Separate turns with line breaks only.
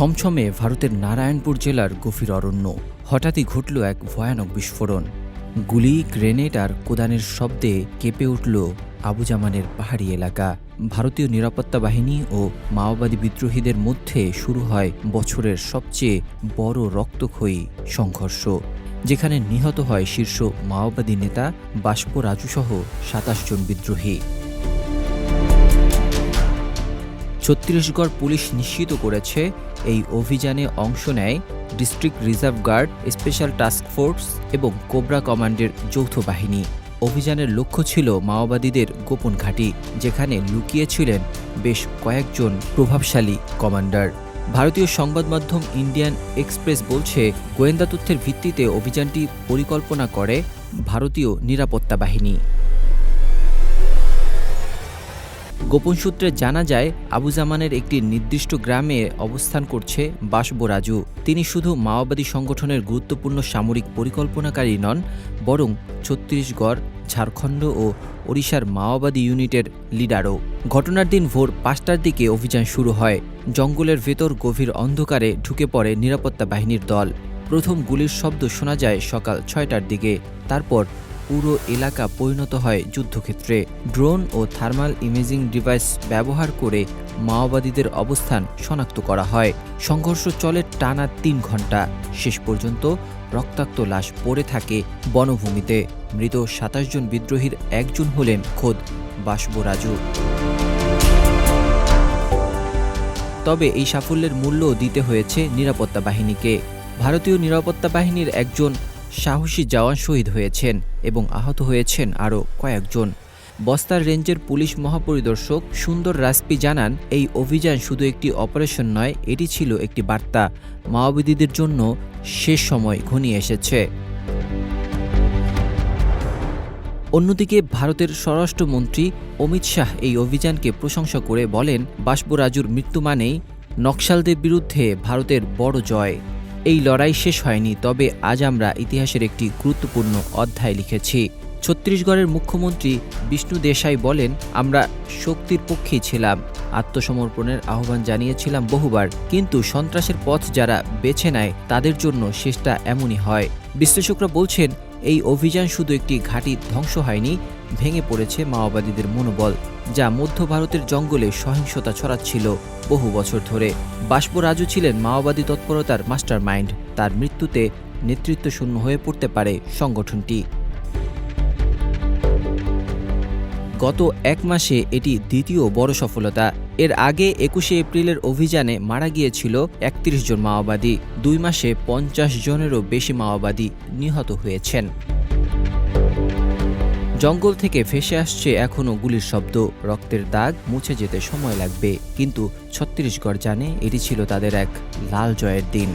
ছমছমে ভারতের নারায়ণপুর জেলার গভীর অরণ্য। হঠাৎই ঘটল এক ভয়ানক বিস্ফোরণ। গুলি, গ্রেনেড আর কোদানের শব্দে কেঁপে উঠল আবু জামানের পাহাড়ি এলাকা। ভারতীয় নিরাপত্তা বাহিনী ও মাওবাদী বিদ্রোহীদের মধ্যে শুরু হয় বছরের সবচেয়ে বড় রক্তক্ষয়ী সংঘর্ষ, যেখানে নিহত হয় শীর্ষ মাওবাদী নেতা বাষ্প রাজুসহ সাতাশ জন বিদ্রোহী। ছত্তিশগড় পুলিশ নিশ্চিত করেছে এই অভিযানে অংশ নেয় district reserve guard, special task force এবং কোবরা কমান্ডের যৌথ বাহিনী। অভিযানের লক্ষ্য ছিল মাওবাদীদের গোপন ঘাঁটি, যেখানে লুকিয়েছিলেন বেশ কয়েকজন প্রভাবশালী কমান্ডার। ভারতীয় সংবাদ মাধ্যম ইন্ডিয়ান এক্সপ্রেস বলছে, গোয়েন্দা তথ্যের ভিত্তিতে অভিযানটি পরিকল্পনা করে ভারতীয় নিরাপত্তা বাহিনী। গোপন সূত্রে জানা যায় আবু জামানের একটি নির্দিষ্ট গ্রামে অবস্থান করছে বাসবো রাজু। তিনি শুধু মাওবাদী সংগঠনের গুরুত্বপূর্ণ সামরিক পরিকল্পনাকারী নন, বরং ছত্তিশগড়, ঝাড়খণ্ড ও ওড়িশার মাওবাদী ইউনিটের লিডারও। ঘটনার দিন ভোর পাঁচটার দিকে অভিযান শুরু হয়। জঙ্গলের ভেতর গভীর অন্ধকারে ঢুকে পড়ে নিরাপত্তা বাহিনীর দল। প্রথম গুলির শব্দ শোনা যায় সকাল ছয়টার দিকে। তারপর পুরো এলাকা পরিণত হয় যুদ্ধক্ষেত্রে। ড্রোন ও থার্মাল ইমেজিং ডিভাইস ব্যবহার করে মাওবাদীদের অবস্থান শনাক্ত করা হয়। সংঘর্ষ চলে টানা তিন ঘণ্টা শেষ পর্যন্ত রক্তাক্ত লাশ পড়ে থাকে বনভূমিতে। মৃত সাতাশ জন বিদ্রোহীর একজন হলেন খোদ বাসবো রাজু তবে এই সাফল্যের মূল্য দিতে হয়েছে নিরাপত্তা বাহিনীকে। ভারতীয় নিরাপত্তা বাহিনীর একজন সাহসী জওয়ান শহীদ হয়েছেন এবং আহত হয়েছেন আরও কয়েকজন। বস্তার রেঞ্জের পুলিশ মহাপরিদর্শক সুন্দর রাজপি জানান, এই অভিযান শুধু একটি অপারেশন নয়, এটি ছিল একটি বার্তা। মাওবাদীদের জন্য শেষ সময় ঘনিয়ে এসেছে। অন্যদিকে ভারতের স্বরাষ্ট্রমন্ত্রী অমিত শাহ এই অভিযানকে প্রশংসা করে বলেন বাষ্প রাজুর মৃত্যু মানেই নকশালদের বিরুদ্ধে ভারতের বড় জয়। এই লড়াই শেষ হয়নি তবে আজ আমরা ইতিহাসের একটি গুরুত্বপূর্ণ অধ্যায় লিখেছি। ছত্তিশগড়ের মুখ্যমন্ত্রী বিষ্ণু দেশাই বলেন, আমরা শক্তির পক্ষেই ছিলাম, আত্মসমর্পণের আহ্বান জানিয়েছিলাম বহুবার, কিন্তু সন্ত্রাসের পথ যারা বেছে নেয়, তাদের জন্য শেষটা এমনই হয়। বিশ্লেষকরা বলছেন, এই অভিযান শুধু একটি ঘাঁটি ধ্বংস হয়নি, ভেঙে পড়েছে মাওবাদীদের মনোবল, যা মধ্য ভারতের জঙ্গলে সহিংসতা ছড়াচ্ছিল বহু বছর ধরে। বাষ্প রাজু ছিলেন মাওবাদী তৎপরতার মাস্টার মাইন্ড তার মৃত্যুতে নেতৃত্ব শূন্য হয়ে পড়তে পারে সংগঠনটি। গত এক মাসে এটি দ্বিতীয় বড় সফলতা। এর আগে একুশে এপ্রিলের অভিযানে মারা গিয়েছিল একত্রিশ জন মাওবাদী। দুই মাসে পঞ্চাশ জনেরও বেশি মাওবাদী নিহত হয়েছেন। জঙ্গল থেকে ভেসে আসছে এখনও গুলির শব্দ। রক্তের দাগ মুছে যেতে সময় লাগবে। কিন্তু ছত্তিশগড় জানে এটি ছিল তাদের এক লাল জয়ের দিন।